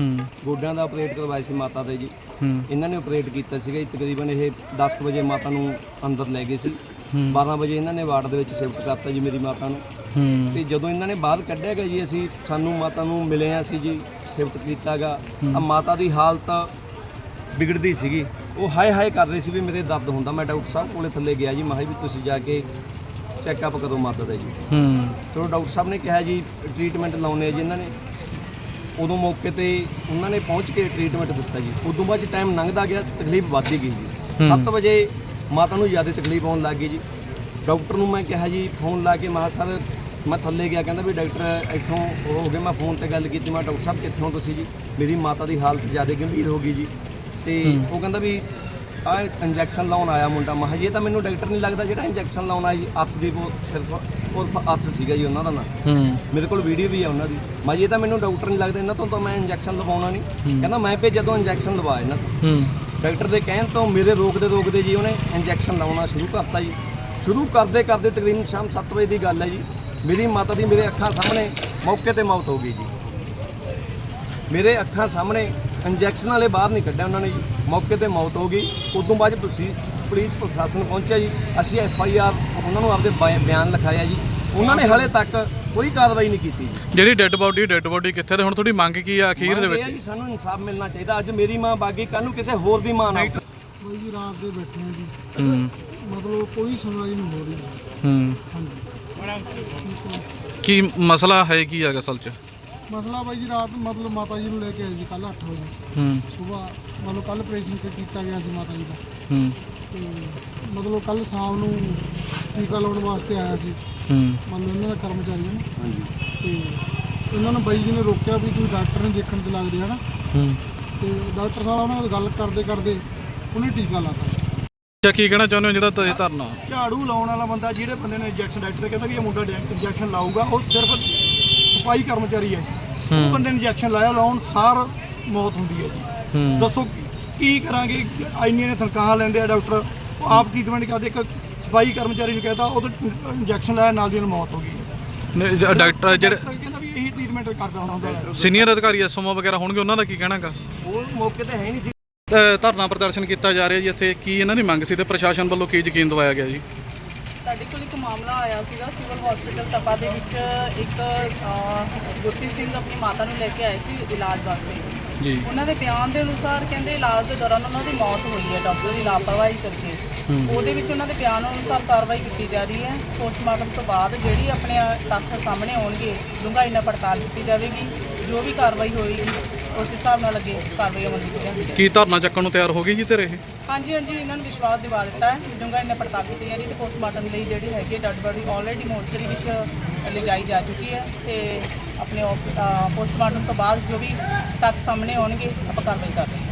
ਹੂੰ। ਗੋਡਿਆਂ ਦਾ ਆਪਰੇਟ ਕਰਵਾਇਆ ਸੀ ਮਾਤਾ ਦੇ ਜੀ। ਹੂੰ। ਇਹਨਾਂ ਨੇ ਆਪਰੇਟ ਕੀਤਾ ਸੀਗਾ ਜੀ ਤਕਰੀਬਨ ਇਹ 10 ਕੁ ਵਜੇ ਮਾਤਾ ਨੂੰ ਅੰਦਰ ਲੈ ਗਏ ਸੀ। ਹੂੰ। 12 ਵਜੇ ਇਹਨਾਂ ਨੇ ਵਾਰਡ ਦੇ ਵਿੱਚ ਸ਼ਿਫਟ ਕਰਤਾ ਜੀ ਮੇਰੀ ਮਾਤਾ ਨੂੰ। ਹੂੰ। ਤੇ ਜਦੋਂ ਇਹਨਾਂ ਨੇ ਬਾਹਰ ਕੱਢਿਆ ਗਿਆ ਜੀ ਅਸੀਂ ਸਾਨੂੰ ਮਾਤਾ ਨੂੰ ਮਿਲੇ ਆ ਸੀ ਜੀ ਸ਼ਿਫਟ ਕੀਤਾਗਾ ਆ ਮਾਤਾ ਦੀ ਹਾਲਤ ਵਿਗੜਦੀ ਸੀਗੀ। ਉਹ ਹਾਏ ਹਾਏ ਕਰ ਰਹੀ ਸੀ ਵੀ ਮੇਰੇ ਦਰਦ ਹੁੰਦਾ ਮੈਂ ਡਾਕਟਰ ਸਾਹਿਬ ਕੋਲੇ ਥੱਲੇ ਗਿਆ ਜੀ ਮੈਂ ਕਿਹਾ ਵੀ ਤੁਸੀਂ ਜਾ ਕੇ ਚੈੱਕਅਪ ਕਰੋ ਮਾਤਾ ਦਾ ਜੀ। ਹੂੰ। ਚਲੋ ਡਾਕਟਰ ਸਾਹਿਬ ਨੇ ਕਿਹਾ ਜੀ ਟ੍ਰੀਟਮੈਂਟ ਲਾਉਣੇ ਆ ਜੀ ਇਹਨਾਂ ਨੇ। ਉਦੋਂ ਮੌਕੇ ਤੇ ਉਹਨਾਂ ਨੇ ਪਹੁੰਚ ਕੇ ਟ੍ਰੀਟਮੈਂਟ ਦਿੱਤਾ ਜੀ। ਉਦੋਂ ਬਾਅਦ ਟਾਈਮ ਲੰਘਦਾ ਗਿਆ ਤਕਲੀਫ ਵੱਧਦੀ ਗਈ ਜੀ। 7 ਵਜੇ ਮਾਤਾ ਨੂੰ ਜ਼ਿਆਦਾ ਤਕਲੀਫ ਆਉਣ ਲੱਗ ਗਈ ਜੀ। ਡਾਕਟਰ ਨੂੰ ਮੈਂ ਕਿਹਾ ਜੀ ਫੋਨ ਲਾ ਕੇ ਮੈਂ ਕਿਹਾ ਸਰ ਮੈਂ ਥੱਲੇ ਗਿਆ ਕਹਿੰਦਾ ਵੀ ਡਾਕਟਰ ਇੱਥੋਂ ਉਹ ਹੋ ਗਿਆ ਮੈਂ ਫੋਨ ਤੇ ਗੱਲ ਕੀਤੀ ਮੈਂ ਡਾਕਟਰ ਸਾਹਿਬ ਕਿੱਥੋਂ ਤੁਸੀਂ ਜੀ? ਮੇਰੀ ਮਾਤਾ ਦੀ ਹਾਲਤ ਜ਼ਿਆਦਾ ਗੰਭੀਰ ਹੋ ਗਈ ਜੀ। ਤੇ ਉਹ ਕਹਿੰਦਾ ਵੀ ਆ ਇੰਜੈਕਸ਼ਨ ਲਾਉਣ ਆਇਆ ਮੁੰਡਾ। ਮੈਂ ਕਿਹਾ ਜੀ ਇਹ ਤਾਂ ਮੈਨੂੰ ਡਾਕਟਰ ਨਹੀਂ ਲੱਗਦਾ ਜਿਹੜਾ ਇੰਜੈਕਸ਼ਨ ਲਾਉਣ ਆਇਆ ਜੀ ਅਰਸ਼ਦੀਪ ਉਹ ਸਿਰਫ ਉਹ ਅਰਸ਼ ਸੀਗਾ ਜੀ ਉਹਨਾਂ ਦਾ ਨਾਂ। ਹੂੰ। ਮੇਰੇ ਕੋਲ ਵੀਡੀਓ ਵੀ ਆ ਉਹਨਾਂ ਦੀ। ਮੈਂ ਜੀ ਇਹ ਤਾਂ ਮੈਨੂੰ ਡਾਕਟਰ ਨਹੀਂ ਲੱਗਦਾ ਇਹਨਾਂ ਤੋਂ ਤਾਂ ਮੈਂ ਇੰਜੈਕਸ਼ਨ ਲਵਾਉਣਾ ਨਹੀਂ। ਕਹਿੰਦਾ ਮੈਂ ਭੇਜ ਜਦੋਂ ਇੰਜੈਕਸ਼ਨ ਲਵਾ ਇਹਨਾਂ ਤੋਂ। ਹੂੰ। ਡਾਕਟਰ ਦੇ ਕਹਿਣ ਤੋਂ ਮੇਰੇ ਰੋਕਦੇ ਰੋਕਦੇ ਜੀ ਉਹਨੇ ਇੰਜੈਕਸ਼ਨ ਲਾਉਣਾ ਸ਼ੁਰੂ ਕਰਤਾ ਜੀ। ਸ਼ੁਰੂ ਕਰਦੇ ਕਰਦੇ ਤਕਰੀਬਨ ਸ਼ਾਮ 7 ਵਜੇ ਦੀ ਗੱਲ ਹੈ ਜੀ। ਮੇਰੀ ਮਾਤਾ ਦੀ ਮੇਰੇ ਅੱਖਾਂ ਸਾਹਮਣੇ ਮੌਕੇ ਤੇ ਮੌਤ ਹੋ ਗਈ ਜੀ। ਮੇਰੇ ਅੱਖਾਂ ਸਾਹਮਣੇ ਇੰਜੈਕਸ਼ਨ ਵਾਲੇ ਬਾਹਰ ਨਹੀਂ ਕੱਢਿਆ ਉਹਨਾਂ ਨੇ ਜੀ। ਮੌਕੇ ਤੇ ਮੌਤ ਹੋ ਗਈ। ਉਦੋਂ ਬਾਅਦ ਪੁਲਿਸ ਪੁਲਿਸ ਪ੍ਰਸ਼ਾਸਨ ਪਹੁੰਚਿਆ ਜੀ। ਅਸੀਂ ਐਫ ਆਈ ਆਰ ਉਹਨਾਂ ਨੂੰ ਆਪਦੇ ਬਿਆ- ਬਿਆਨ ਲਿਖਾਇਆ ਜੀ। ਉਹਨਾਂ ਨੇ ਹਲੇ ਤੱਕ ਕੋਈ ਕਾਰਵਾਈ ਨਹੀਂ ਕੀਤੀ ਜੀ। ਜਿਹੜੀ ਡੈੱਡ ਬੋਡੀ ਡੈੱਡ ਬੋਡੀ ਕਿੱਥੇ ਤੇ ਹੁਣ ਤੁਹਾਡੀ ਮੰਗ ਕੀ ਆ ਅਖੀਰ ਦੇ ਮੰਗ ਇਹ ਆ ਵਿੱਚ? ਜੀ ਸਾਨੂੰ ਇਨਸਾਫ ਮਿਲਣਾ ਚਾਹੀਦਾ। ਅੱਜ ਮੇਰੀ ਮਾਂ ਬਾਗੀ ਕੱਲ ਨੂੰ ਕਿਸੇ ਹੋਰ ਦੀ ਮਾਂ ਨਾ ਬਾਈ ਜੀ ਰਾਤ ਦੇ ਬੈਠੇ ਆ ਜੀ। ਹੂੰ। ਮਤਲਬ ਕੋਈ ਸੁਣਵਾਈ ਨਹੀਂ ਹੋ ਰਹੀ। ਹੂੰ। ਹਾਂਜੀ। ਕੀ ਮਸਲਾ ਹੈ ਕੀ ਹੈਗਾ ਅਸਲ ਚ? ਮਸਲਾ ਬਾਈ ਜੀ ਰਾਤ ਮਤਲਬ ਮਾਤਾ ਜੀ ਨੂੰ ਲੈ ਕੇ ਆਏ ਜੀ ਕੱਲ 8 ਵਜੇ। ਹੂੰ। ਸਵੇਰ ਮਤਲਬ ਕੱਲ ਆਪਰੇਸ਼ਨ ਤੇ ਕੀਤਾ ਗਿਆ ਸੀ ਮਾਤਾ ਜੀ ਦਾ। ਹੂੰ। ਤੇ ਮਤਲਬ ਕੱਲ ਸ਼ਾਮ ਨੂੰ ਟੀਕਾ ਲਾਉਣ ਵਾਸਤੇ ਆਇਆ ਸੀ। ਹੂੰ। ਮਤਲਬ ਇਹਨਾਂ ਦਾ ਕਰਮਚਾਰੀ ਹੈ ਨਾ। ਹਾਂਜੀ। ਤੇ ਇਹਨਾਂ ਨੂੰ ਬਾਈ ਜੀ ਨੇ ਰੋਕਿਆ ਵੀ ਤੁਸੀਂ ਡਾਕਟਰ ਨੇ ਦੇਖਣ ਤੇ ਲੱਗਦੇ ਹਨਾ ਹੂੰ। ਤੇ ਡਾਕਟਰ ਸਾਹਿਬ ਉਹਨਾਂ ਨਾਲ ਗੱਲ ਕਰਦੇ ਕਰਦੇ ਉਹਨੇ ਟੀਕਾ ਲਾਤਾ। ਅੱਛਾ ਕੀ ਕਹਿਣਾ ਚਾਹੁੰਦੇ ਹੋ ਜਿਹੜਾ ਤੁਸੀਂ ਧਰਨਾ? ਝਾੜੂ ਲਾਉਣ ਵਾਲਾ ਬੰਦਾ ਜਿਹੜੇ ਬੰਦੇ ਨੇ ਇੰਜੈਕਸ਼ਨ ਡਾਕਟਰ ਕਹਿੰਦਾ ਵੀ ਇਹ ਮੁੰਡਾ ਇੰਜੈਕਸ਼ਨ ਲਾਊਗਾ ਉਹ ਸਿਰਫ ਸਫ਼ਾਈ ਕਰਮਚਾਰੀ ਹੈ ਉਹ ਬੰਦੇ ਨੇ ਇੰਜੈਕਸ਼ਨ ਲਾਇਆ ਲਾਉਣ ਸਾਰ ਮੌਤ ਹੁੰਦੀ ਹੈ ਜੀ। ਦੱਸੋ ਕੀ ਕਰਾਂਗੇ? ਇੰਨੀਆਂ ਨੇ ਤਨਖਾਹ ਲੈਂਦੇ ਆ ਡਾਕਟਰ। ਉਹ ਆਪ ਟ੍ਰੀਟਮੈਂਟ ਕਰਦੇ? ਇੱਕ ਸਫ਼ਾਈ ਕਰਮਚਾਰੀ ਨੂੰ ਕਹਿੰਦਾ ਉਹ ਇੰਜੈਕਸ਼ਨ ਲਾਇਆ ਨਾਲ ਦੀ ਨਾਲ ਮੌਤ ਹੋ ਗਈ ਡਾਕਟਰ ਜਿਹੜੇ ਡਾਕਟਰ ਕਹਿੰਦਾ ਵੀ ਇਹੀ ਟ੍ਰੀਟਮੈਂਟ ਕਰਦਾ ਹੋਣਾ ਹੁੰਦਾ ਸੀਨੀਅਰ ਅਧਿਕਾਰੀ ਐਸਓਮੋ ਵਗੈਰਾ ਹੋਣਗੇ ਉਹਨਾਂ ਦਾ ਕੀ ਕਹਿਣਾਗਾ? ਉਹ ਮੌਕੇ ਤੇ ਹੈ ਹੀ ਨਹੀਂ ਸੀ। ਧਰਨਾ ਪ੍ਰਦਰਸ਼ਨ ਕੀਤਾ ਜਾ ਰਿਹਾ ਜੀ ਇੱਥੇ ਕੀ ਇਹਨਾਂ ਦੀ ਮੰਗ ਸੀ ਤੇ ਪ੍ਰਸ਼ਾਸਨ ਵੱਲੋਂ ਕੀ ਯਕੀਨ ਦਿਵਾਇਆ ਗਿਆ ਜੀ? ਸਾਡੇ ਕੋਲ ਇੱਕ ਮਾਮਲਾ ਆਇਆ ਸੀਗਾ ਸਿਵਲ ਹਸਪੀਟਲ ਤਪਾ ਦੇ ਵਿੱਚ ਇੱਕ ਗੁਰਪ੍ਰੀਤ ਸਿੰਘ ਆਪਣੀ ਮਾਤਾ ਨੂੰ ਲੈ ਕੇ ਆਏ ਸੀ ਇਲਾਜ ਵਾਸਤੇ। ਜੀ। ਉਹਨਾਂ ਦੇ ਬਿਆਨ ਦੇ ਅਨੁਸਾਰ ਕਹਿੰਦੇ ਇਲਾਜ ਦੇ ਦੌਰਾਨ ਉਹਨਾਂ ਦੀ ਮੌਤ ਹੋਈ ਹੈ ਡਾਕਟਰ ਦੀ ਲਾਪਰਵਾਹੀ ਕਰਕੇ। ਉਹਦੇ ਵਿੱਚ ਉਹਨਾਂ ਦੇ ਬਿਆਨ ਅਨੁਸਾਰ ਕਾਰਵਾਈ ਕੀਤੀ ਜਾ ਰਹੀ ਹੈ। ਪੋਸਟਮਾਰਟਮ ਤੋਂ ਬਾਅਦ ਜਿਹੜੀ ਆਪਣੇ ਤੱਥ ਸਾਹਮਣੇ ਆਉਣਗੇ ਡੂੰਘਾਈ ਨਾਲ ਪੜਤਾਲ ਕੀਤੀ ਜਾਵੇਗੀ। ਜੋ ਵੀ ਕਾਰਵਾਈ ਹੋਏਗੀ ਉਸ ਹਿਸਾਬ ਨਾਲ ਅੱਗੇ ਕਾਰਵਾਈ ਅਮਲ ਵਿੱਚ ਲਿਆਂਦੀ ਕੀ ਧਰਨਾ ਚੱਕਣ ਨੂੰ ਤਿਆਰ ਹੋ ਗਈ ਜੀ ਤੇਰੇ ਇਹ? ਹਾਂਜੀ ਹਾਂਜੀ ਇਹਨਾਂ ਨੂੰ ਵਿਸ਼ਵਾਸ ਦਿਵਾ ਦਿੱਤਾ ਹੈ। ਡੂੰਘਾਈ ਨਾਲ ਪੜਤਾਲ ਕੀਤੀ ਜਾ ਰਹੀ ਤੇ ਪੋਸਟਮਾਰਟਮ ਲਈ ਜਿਹੜੀ ਹੈਗੀ ਡੈਡ ਬੋਡੀ ਆਲਰੇਡੀ ਮੋਰਚਰੀ ਵਿੱਚ ਲਿਜਾਈ ਜਾ ਚੁੱਕੀ ਹੈ ਤੇ ਆਪਣੇ ਪੋਸਟਮਾਰਟਮ ਤੋਂ ਬਾਅਦ ਜੋ ਵੀ ਤੱਥ ਸਾਹਮਣੇ ਆਉਣਗੇ ਆਪਾਂ ਕਾਰਵਾਈ ਕਰ ਰਹੇ ਹਾਂ।